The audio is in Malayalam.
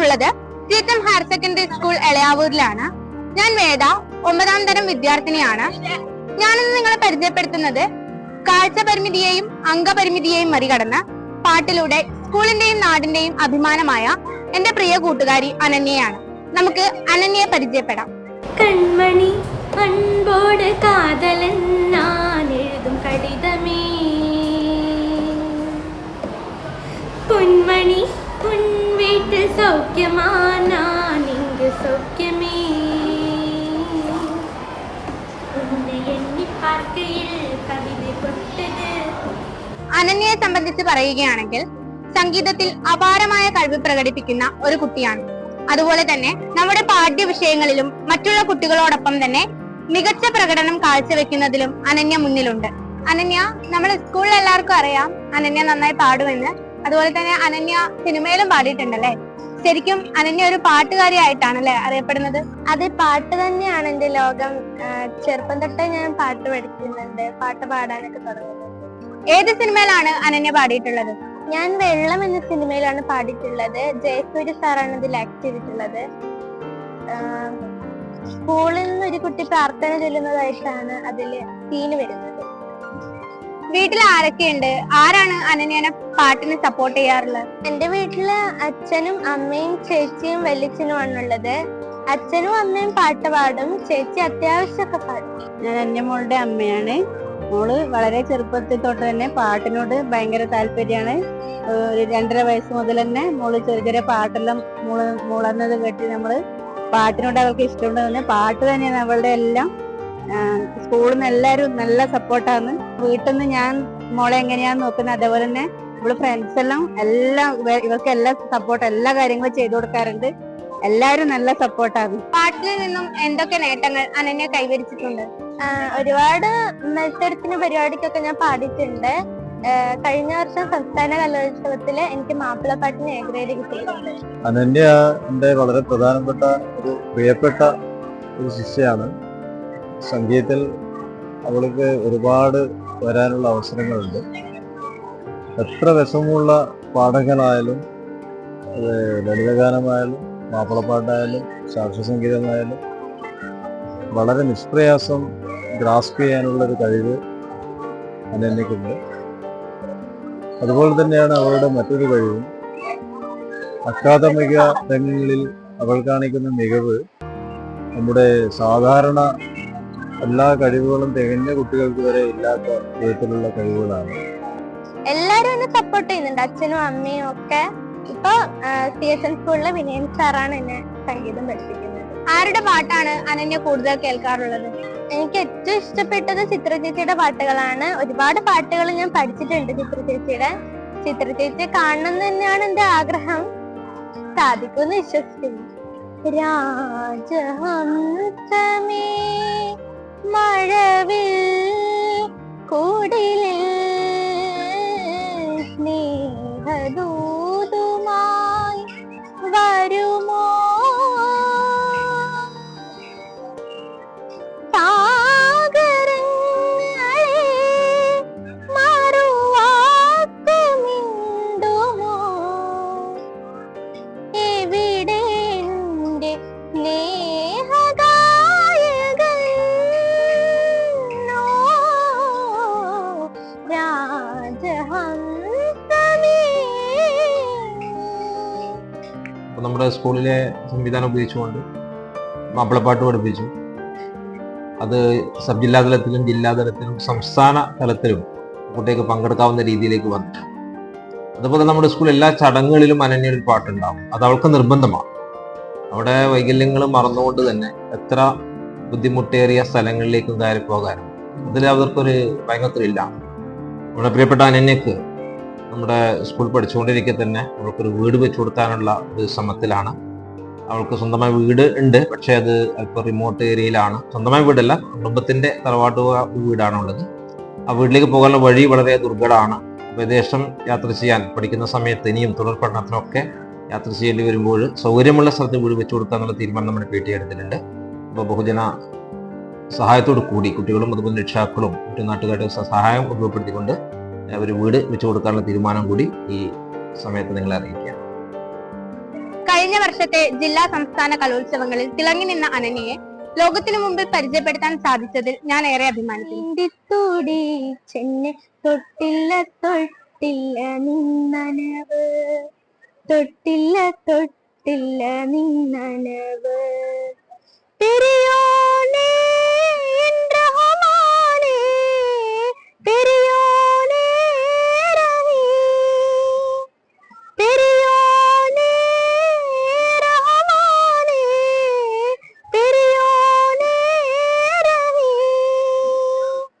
ഞാനുള്ളത് സീതം ഹയർ സെക്കൻഡറി സ്കൂൾ എളയാവൂരിലാണ്. ഞാൻ വേദ ഒമ്പതാം തരം വിദ്യാർത്ഥിനിയാണ്. ഞാനിന്ന് നിങ്ങളെ പരിചയപ്പെടുത്തുന്നത് കാഴ്ച പരിമിതിയെയും അംഗപരിമിതിയെയും മറികടന്ന് പാട്ടിലൂടെ സ്കൂളിന്റെയും നാടിന്റെയും അഭിമാനമായ എന്റെ പ്രിയ കൂട്ടുകാരി അനന്യയാണ്. നമുക്ക് അനന്യയെ പരിചയപ്പെടാം. കൺമണി അൻപോട് കാതലെഴുതും കടിത சௌக்கியமா நான் இங்கு சௌக்கியமே உன்னை எண்ணி பார்க்கையில் கவிதை கொட்டது അനന്യയെ സംബന്ധിച്ച് പറയുകയാണെങ്കിൽ സംഗീതത്തിൽ അപാരമായ കഴിവ് പ്രകടിപ്പിക്കുന്ന ഒരു കുട്ടിയാണ് അതുപോലെ തന്നെ നമ്മുടെ പാഠ്യ വിഷയങ്ങളിലും മറ്റുള്ള കുട്ടികളോടൊപ്പം തന്നെ മികച്ച പ്രകടനം കാഴ്ചവെക്കുന്നതിലും അനന്യ മുന്നിലുണ്ട് അനന്യ നമ്മുടെ സ്കൂളിൽ എല്ലാവർക്കും അറിയാം അനന്യ നന്നായി പാടുമെന്ന് അതുപോലെ തന്നെ അനന്യ സിനിമയിലും പാടിയിട്ടുണ്ടല്ലേ ശരിക്കും അനന്യ ഒരു പാട്ടുകാരിയായിട്ടാണ് അല്ലെ അറിയപ്പെടുന്നത്? അത് പാട്ട് തന്നെയാണ് എന്റെ ലോകം. ചെറുപ്പം തൊട്ടേ ഞാൻ പാട്ട് പഠിക്കുന്നുണ്ട്. പാട്ട് പാടാനൊക്കെ തുടങ്ങുന്നത് ഏത് സിനിമയിലാണ് അനന്യ പാടിയിട്ടുള്ളത്? ഞാൻ വെള്ളം എന്ന സിനിമയിലാണ് പാടിയിട്ടുള്ളത്. ജയസൂര്യ സാറാണ് ഇതിൽ ആക്ട് ചെയ്തിട്ടുള്ളത്. സ്കൂളിൽ നിന്ന് ഒരു കുട്ടി പ്രാർത്ഥന ചൊല്ലുന്നതായിട്ടാണ് അതിൽ സീന് വരുന്നത്. വീട്ടിൽ ആരൊക്കെയുണ്ട്? ആരാണ് അനന്യനെ പാട്ടിന് സപ്പോർട്ട് ചെയ്യാറുള്ളത്? എന്റെ വീട്ടിൽ അച്ഛനും അമ്മയും ചേച്ചിയും വല്യച്ഛനുമാണുള്ളത് അച്ഛനും അമ്മയും പാട്ട് പാടും. ചേച്ചി അത്യാവശ്യമൊക്കെ പാടും. ഞാൻ എന്റെ അന്യമോളുടെ അമ്മയാണ്. മോൾ വളരെ ചെറുപ്പത്തിൽ തൊട്ട് തന്നെ പാട്ടിനോട് ഭയങ്കര താല്പര്യമാണ്. ഒരു രണ്ടര വയസ്സ് മുതൽ തന്നെ മോൾ ചെറിയ ചെറിയ പാട്ടെല്ലാം മുള മൂളന്നത് കേട്ട് നമ്മൾ പാട്ടിനോട് അവൾക്ക് ഇഷ്ടമുണ്ട് തന്നെ പാട്ട് തന്നെയാണ് അവളുടെ എല്ലാം. സ്കൂളിൽ നിന്ന് എല്ലാവരും നല്ല സപ്പോർട്ടാണ് വീട്ടിൽ നിന്ന് ഞാൻ മോളെ എങ്ങനെയാന്ന് നോക്കുന്നത്? അതേപോലെ തന്നെ ഇവൾ ഫ്രണ്ട്സ് എല്ലാം എല്ലാം ഇവ- ഇവർക്ക് എല്ലാ സപ്പോർട്ട് എല്ലാ കാര്യങ്ങളും ചെയ്തു കൊടുക്കാറുണ്ട്. എല്ലാവരും നല്ല സപ്പോർട്ടാണ് പാട്ടിൽ നിന്നും എന്തൊക്കെ നേട്ടങ്ങൾ അനന്യ കൈവരിച്ചിട്ടുണ്ട്? ഒരുപാട് മത്സരത്തിന് പരിപാടിക്കൊക്കെ ഞാൻ പാടിയിട്ടുണ്ട്. കഴിഞ്ഞ വർഷം സംസ്ഥാന കലോത്സവത്തിൽ എനിക്ക് മാപ്പിളപ്പാട്ടിന് എ ഗ്രേഡ് കിട്ടിയിട്ടുണ്ട്. അനന്യ എന്റെ വളരെ പ്രധാനപ്പെട്ട ഒരു പ്രിയപ്പെട്ട ഒരു ശിഷ്യയാണ്. സംഗീതത്തിൽ അവൾക്ക് ഒരുപാട് വരാനുള്ള അവസരങ്ങളുണ്ട്. എത്ര വിഷമമുള്ള പാഠങ്ങളായാലും ലളിതഗാനമായാലും മാപ്പിളപ്പാട്ടായാലും ശാസ്ത്ര സംഗീതമായാലും വളരെ നിഷ്പ്രയാസം ഗ്രാസ്പ് ചെയ്യാനുള്ളൊരു കഴിവ് അനന്യക്കുണ്ട് അതുപോലെ തന്നെയാണ് അവളുടെ മറ്റൊരു കഴിവും. അക്കാദമിക രംഗങ്ങളിൽ അവൾ കാണിക്കുന്ന മികവ് നമ്മുടെ സാധാരണ എല്ലാ കഴിവുകളും തികഞ്ഞ കുട്ടികൾക്ക് വരെ ഇല്ലാത്ത വിധത്തിലുള്ള കഴിവുകളാണ്. എല്ലാരും എന്നെ സപ്പോർട്ട് ചെയ്യുന്നുണ്ട്. അച്ഛനും അമ്മയും ഒക്കെ ഇപ്പൊ സി എസ് എൻ സ്കൂളിലെ വിനയൻ സാറാണ് എന്നെ സംഗീതം പഠിപ്പിക്കുന്നത്. ആരുടെ പാട്ടാണ് അനന്യ കൂടുതൽ കേൾക്കാറുള്ളത്? എനിക്ക് ഏറ്റവും ഇഷ്ടപ്പെട്ടത് ചിത്ര ചേച്ചിയുടെ പാട്ടുകളാണ്. ഒരുപാട് പാട്ടുകൾ ഞാൻ പഠിച്ചിട്ടുണ്ട് ചിത്ര ചേച്ചിയുടെ. ചിത്ര ചേച്ചിയെ കാണണം തന്നെയാണ് എന്റെ ആഗ്രഹം. സാധിക്കുമെന്ന് വിശ്വസിക്കുന്നു. രാജഹംസമേ നമ്മുടെ സ്കൂളിലെ സംവിധാനം ഉപയോഗിച്ചുകൊണ്ട് മാപ്പിളപ്പാട്ട് പഠിപ്പിച്ചു. അത് സബ് ജില്ലാ തലത്തിലും ജില്ലാ തലത്തിലും സംസ്ഥാന തലത്തിലും കുട്ടികൾക്ക് പങ്കെടുക്കാവുന്ന രീതിയിലേക്ക് വന്നു അതുപോലെ നമ്മുടെ സ്കൂൾ എല്ലാ ചടങ്ങുകളിലും അനന്യൊരു പാട്ടുണ്ടാവും. അത് അവൾക്ക് നിർബന്ധമാണ്. അവിടെ വൈകല്യങ്ങൾ മറന്നുകൊണ്ട് തന്നെ എത്ര ബുദ്ധിമുട്ടേറിയ സ്ഥലങ്ങളിലേക്കും കയറി പോകാനും അതിൽ അവർക്കൊരു ഭയങ്കര ഇല്ല നമ്മുടെ പ്രിയപ്പെട്ട അനന്യക്ക് നമ്മുടെ സ്കൂൾ പഠിച്ചുകൊണ്ടിരിക്കെ തന്നെ അവൾക്കൊരു വീട് വെച്ചു കൊടുക്കാനുള്ള ഒരു ശ്രമത്തിലാണ്. അവൾക്ക് സ്വന്തമായി വീട് ഉണ്ട് പക്ഷേ അത് അല്പം റിമോട്ട് ഏരിയയിലാണ്. സ്വന്തമായ വീടല്ല കുടുംബത്തിന്റെ തറവാട്ട് വീടാണ് വീടാണുള്ളത്. ആ വീട്ടിലേക്ക് പോകാനുള്ള വഴി വളരെ ദുർഘടമാണ്. വിദേശം യാത്ര ചെയ്യാൻ പഠിക്കുന്ന സമയത്ത് ഇനിയും തുടർ പഠനത്തിനൊക്കെ യാത്ര ചെയ്യേണ്ടി വരുമ്പോൾ സൗകര്യമുള്ള സ്ഥലത്ത് വീട് വെച്ചു കൊടുക്കാന്നുള്ള തീരുമാനം നമ്മുടെ പി ടി എടുത്തിട്ടുണ്ട്. അപ്പോൾ ബഹുജന സഹായത്തോടു കൂടി കുട്ടികളും അതുപോലെ രക്ഷാക്കളും മറ്റു നാട്ടുകാരുടെ സഹായം ഉപയോഗപ്പെടുത്തിക്കൊണ്ട് ഒരു വീട് വെച്ചു കൊടുക്കാനുള്ള തീരുമാനം കൂടി ഈ സമയത്ത് നിങ്ങളെ അറിയിക്കുക കഴിഞ്ഞ വർഷത്തെ ജില്ലാ സംസ്ഥാന കലോത്സവങ്ങളിൽ തിളങ്ങി നിന്ന അനനിയെ ലോകത്തിനു മുമ്പിൽ പരിചയപ്പെടുത്താൻ സാധിച്ചതിൽ ഞാൻ ഏറെ അഭിമാനിക്കുന്നു. തൂടി ചെന്നെ തൊട്ടില്ല തൊട്ടില്ല നിന്നനവ്. തൊട്ടില്ല തൊട്ടില്ല നിന്നനവ്.